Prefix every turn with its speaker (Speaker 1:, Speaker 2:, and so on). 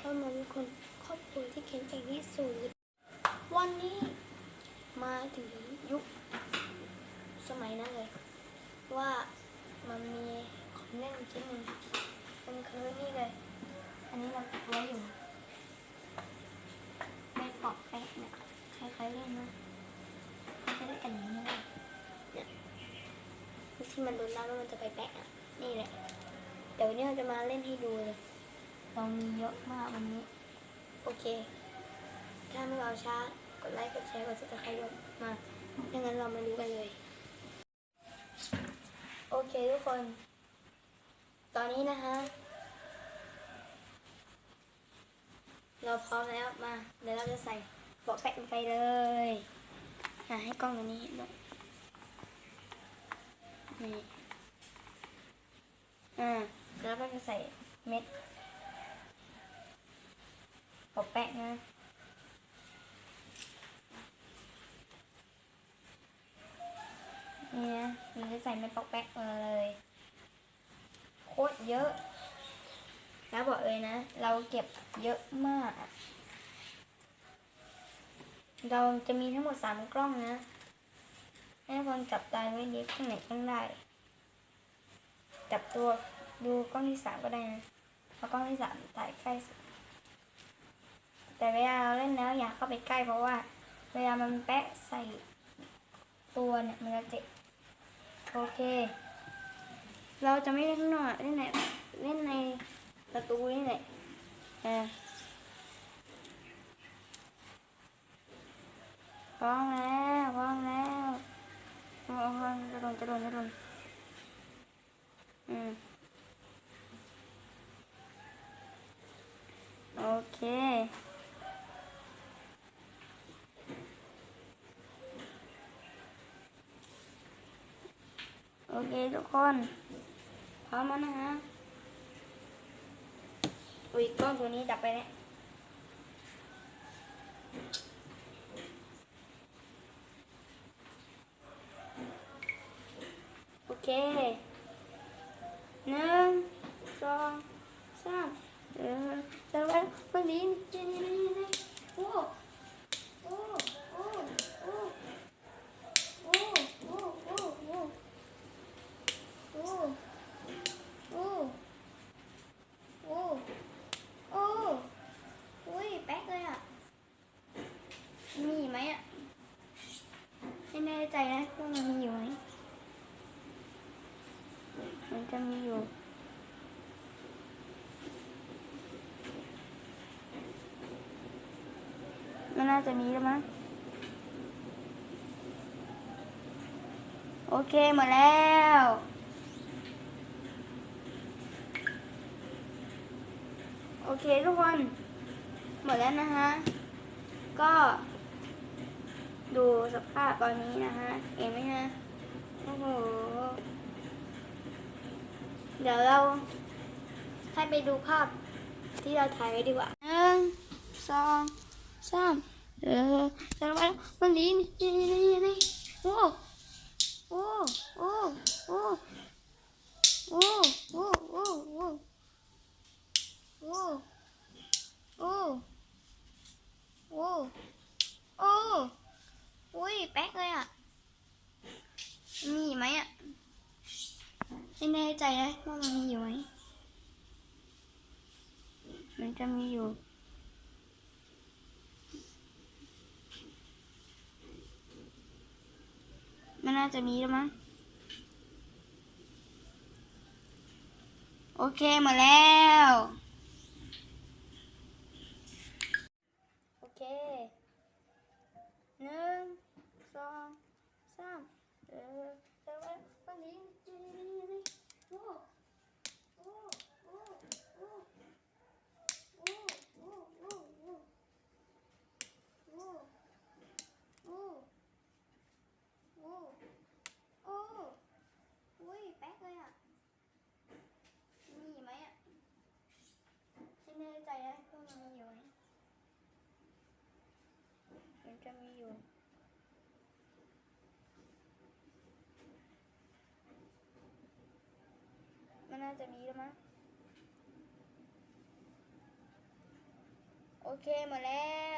Speaker 1: เพราะมันเป็นคนครอบครัวที่เข้มแข็งที่สุดวันนี้มาถึงยุคสมัยนั้นเลย ว่ามันมีของเล่นชิ้นหนึ่งมันคือนี่เลย อันนี้เราไว้อยู่ไม่ปอกแป๊กเนี่ยคล้ายๆเล่นนะเขาจะได้กันย่งนี้เนี่ยที่มันโดนน้ำแล้วมันจะไปแปะนี่แหละเดี๋ยววันนี้เราจะมาเล่นให้ดูเลย เรามีเยอะมากวันนี้ โอเค ถ้าไม่เอาช้ากดไลค์กดแชร์กดซับสไครต์มาดังนั้นเรามาดูกันเลย โอเคทุกคน ตอนนี้นะคะเราพร้อมแล้วมา เดี๋ยวเราจะใส่เบาะแปะลงไปเลยอะให้กล้องตัวนี้เห็นด้วยนี่ อ่า แล้วก็จะใส่เม็ด เบาะแปะนะนี่นะมันจะใส่เม็ดปอกแป๊กมาเลย โคตรเยอะ แล้วบอกเลยนะ เราเก็บเยอะมาก เราจะมีทั้งหมดสามกล้องนะ ให้คนจับตาไว้ดีข้างไหนข้างได้จับตัวดูกล้องที่สามก็ได้นะเพราะกล้องที่สามถ่ายใกล้สุด แต่เวลาเราเล่นแล้วอย่าเข้าไปใกล้เพราะว่า เวลามันแปะใส่ตัวเนี่ยมันจะเจ็บโอเค เราจะไม่เล่นข้างนอกเล่นในเล่นในประตูนี่แหละอ่าพร้อมแล้วพร้อมแล้วโอ้โหจะโดนจะโดนจะโดนอืมโอเค โอ เคทุกคนพร้อมแล้วนะฮะอุ้ยกล้องตัวนี้ดับไปแล้วโอเคหนึ่งสองสามเออจะไว้คนนี้นี่นี่นี่ นะว่ามันมีอยู่ไหมมันจะมีอยู่มันน่าจะมีแล้วมั้งโอเคหมดแล้วโอเคทุกคน หมดแล้วนะฮะ ก็ ดูสภาพตอนนี้นะฮะเห็นไหมฮะโอ้โหเดี๋ยวเราให้ไปดูภาพที่เราถ่ายไว้ดีกว่าหนึ่งสองสามเออจะไปมันนี้นี่นี่นี่นี่โอ้โอ้โอ้โอ้โอ้โอ้โอ้โอ้ โอ้ โอ้ โอ้ โอ้ อุ้ยแป๊กเลยอะ มีไหมอะ ไม่แน่ใจนะว่ามันมีอยู่ไหมมันจะมีอยู่มันน่าจะมีแล้วมั้งโอเคหมดแล้ว โอเคหนึ่งสองสาม นะว่ามันมีอยู่ไหมมันจะมีอยู่มันน่าจะมีแล้วมั้งโอเคหมดแล้ว